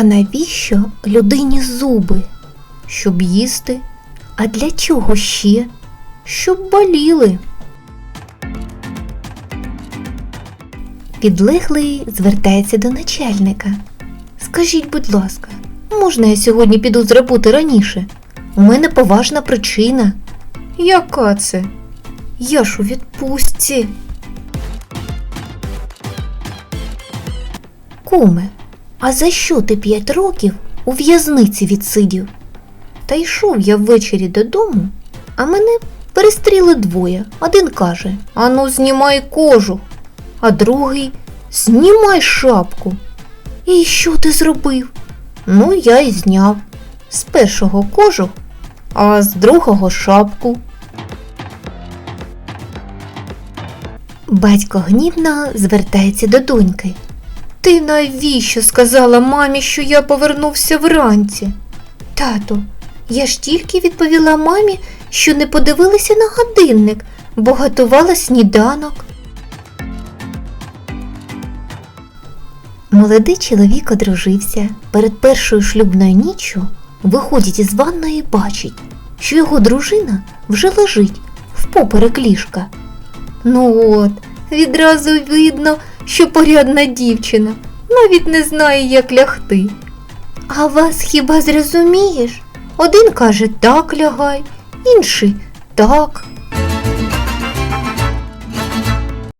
А навіщо людині зуби? Щоб їсти. А для чого ще? Щоб боліли. Підлеглий звертається до начальника. Скажіть, будь ласка, можна я сьогодні піду з роботи раніше? У мене поважна причина. Яка це? Я ж у відпустці. Куме, а за що ти п'ять років у в'язниці відсидів? Та йшов я ввечері додому, а мене перестріли двоє. Один каже: Ану, знімай кожух, а другий знімай шапку. І що ти зробив? Ну, я й зняв. З першого кожух, а з другого шапку. Батько гнівно звертається до доньки. Ти навіщо сказала мамі, що я повернувся вранці? Тато, я ж тільки відповіла мамі, що не подивилася на годинник, бо готувала сніданок. Молодий чоловік одружився. Перед першою шлюбною ніччю виходить із ванної і бачить, що його дружина вже лежить впоперек ліжка. Ну от, відразу видно, що порядна дівчина, навіть не знає, як лягти. А вас хіба зрозумієш? Один каже так лягай, інший так.